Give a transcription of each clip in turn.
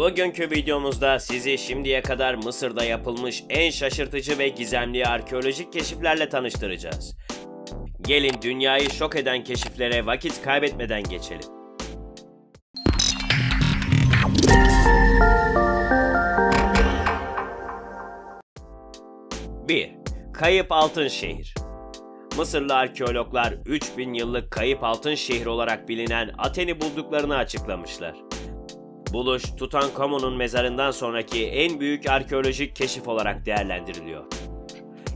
Bugünkü videomuzda sizi şimdiye kadar Mısır'da yapılmış en şaşırtıcı ve gizemli arkeolojik keşiflerle tanıştıracağız. Gelin dünyayı şok eden keşiflere vakit kaybetmeden geçelim. Bir, Kayıp Altın Şehir Mısırlı arkeologlar 3000 yıllık kayıp altın şehir olarak bilinen Aten'i bulduklarını açıklamışlar. Buluş, Tutankamon'un mezarından sonraki en büyük arkeolojik keşif olarak değerlendiriliyor.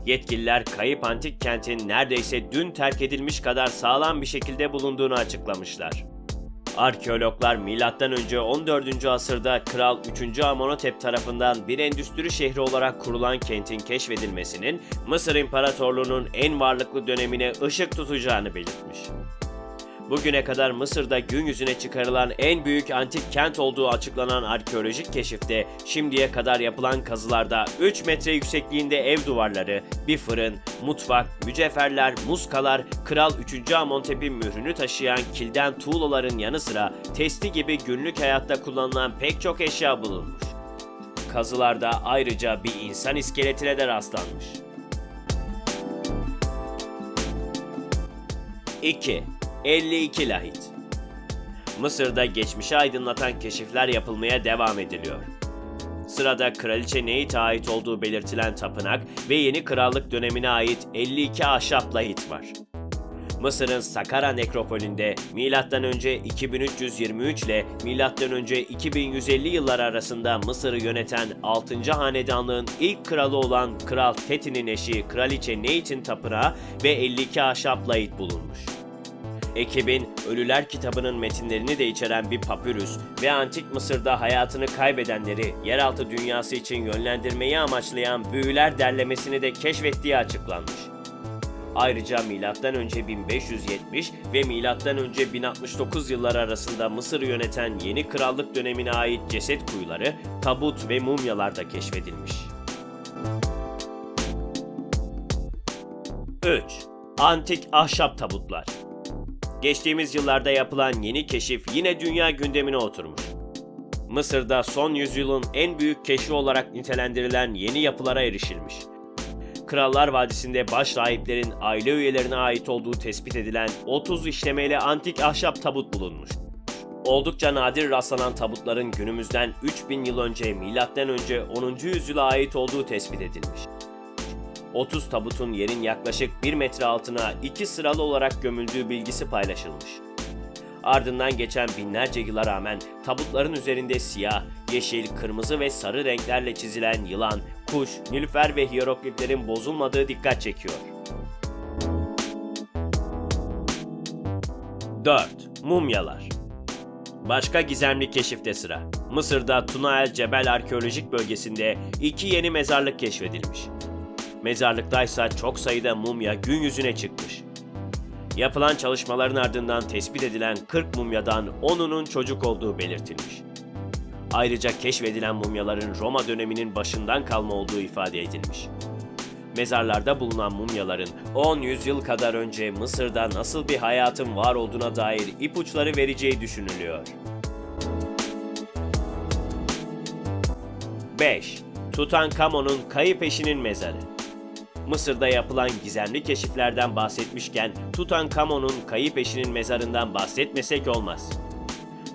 Yetkililer kayıp antik kentin neredeyse dün terk edilmiş kadar sağlam bir şekilde bulunduğunu açıklamışlar. Arkeologlar M.Ö. 14. asırda Kral 3. Amenhotep tarafından bir endüstri şehri olarak kurulan kentin keşfedilmesinin Mısır İmparatorluğu'nun en varlıklı dönemine ışık tutacağını belirtmiş. Bugüne kadar Mısır'da gün yüzüne çıkarılan en büyük antik kent olduğu açıklanan arkeolojik keşifte şimdiye kadar yapılan kazılarda 3 metre yüksekliğinde ev duvarları, bir fırın, mutfak, mücevherler, muskalar, Kral 3. Amenhotep'in mührünü taşıyan kilden tuğlaların yanı sıra testi gibi günlük hayatta kullanılan pek çok eşya bulunmuş. Kazılarda ayrıca bir insan iskeletine de rastlanmış. 2. 52 lahit Mısır'da geçmişi aydınlatan keşifler yapılmaya devam ediliyor. Sırada Kraliçe Neyit'e ait olduğu belirtilen tapınak ve yeni krallık dönemine ait 52 ahşap lahit var. Mısır'ın Sakara nekropolünde M.Ö. 2323 ile M.Ö. 2150 yıllar arasında Mısır'ı yöneten 6. hanedanlığın ilk kralı olan Kral Teti'nin eşi Kraliçe Neyit'in tapınağı ve 52 ahşap lahit bulunmuş. Ekibin Ölüler kitabının metinlerini de içeren bir papyrus ve antik Mısır'da hayatını kaybedenleri yeraltı dünyası için yönlendirmeyi amaçlayan büyüler derlemesini de keşfettiği açıklanmış. Ayrıca M.Ö. 1570 ve M.Ö. 1069 yılları arasında Mısır'ı yöneten yeni krallık dönemine ait ceset kuyuları, tabut ve mumyalar da keşfedilmiş. 3. Antik ahşap tabutlar Geçtiğimiz yıllarda yapılan yeni keşif yine dünya gündemine oturmuş. Mısır'da son yüzyılın en büyük keşfi olarak nitelendirilen yeni yapılara erişilmiş. Krallar Vadisi'nde baş rahiplerin aile üyelerine ait olduğu tespit edilen 30 işlemeli antik ahşap tabut bulunmuş. Oldukça nadir rastlanan tabutların günümüzden 3000 yıl önce M.Ö. 10. yüzyıla ait olduğu tespit edilmiş. 30 tabutun yerin yaklaşık 1 metre altına iki sıralı olarak gömüldüğü bilgisi paylaşılmış. Ardından geçen binlerce yıla rağmen tabutların üzerinde siyah, yeşil, kırmızı ve sarı renklerle çizilen yılan, kuş, nilüfer ve hierogliflerin bozulmadığı dikkat çekiyor. 4. Mumyalar Başka gizemli keşifte sıra. Mısır'da Tuna el Cebel arkeolojik bölgesinde iki yeni mezarlık keşfedilmiş. Mezarlıktaysa çok sayıda mumya gün yüzüne çıkmış. Yapılan çalışmaların ardından tespit edilen 40 mumyadan 10'unun çocuk olduğu belirtilmiş. Ayrıca keşfedilen mumyaların Roma döneminin başından kalma olduğu ifade edilmiş. Mezarlarda bulunan mumyaların 10 yüzyıl kadar önce Mısır'da nasıl bir hayatın var olduğuna dair ipuçları vereceği düşünülüyor. 5. Tutankamon'un kayıp eşinin mezarı Mısır'da yapılan gizemli keşiflerden bahsetmişken Tutankamon'un kayıp eşinin mezarından bahsetmesek olmaz.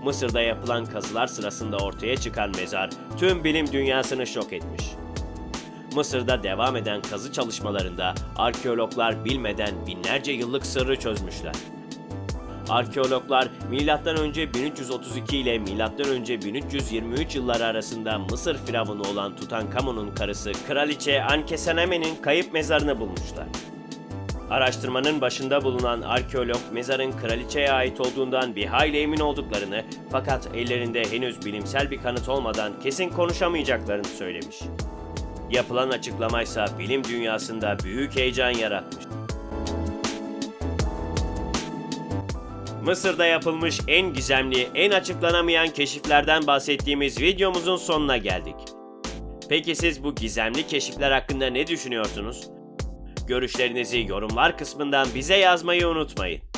Mısır'da yapılan kazılar sırasında ortaya çıkan mezar tüm bilim dünyasını şok etmiş. Mısır'da devam eden kazı çalışmalarında arkeologlar bilmeden binlerce yıllık sırrı çözmüşler. Arkeologlar M.Ö. 1332 ile M.Ö. 1323 yılları arasında Mısır firavunu olan Tutankamon'un karısı Kraliçe Ankeseneme'nin kayıp mezarını bulmuşlar. Araştırmanın başında bulunan arkeolog mezarın kraliçeye ait olduğundan bir hayli emin olduklarını fakat ellerinde henüz bilimsel bir kanıt olmadan kesin konuşamayacaklarını söylemiş. Yapılan açıklamaysa bilim dünyasında büyük heyecan yaratmış. Mısır'da yapılmış en gizemli, en açıklanamayan keşiflerden bahsettiğimiz videomuzun sonuna geldik. Peki siz bu gizemli keşifler hakkında ne düşünüyorsunuz? Görüşlerinizi yorumlar kısmından bize yazmayı unutmayın.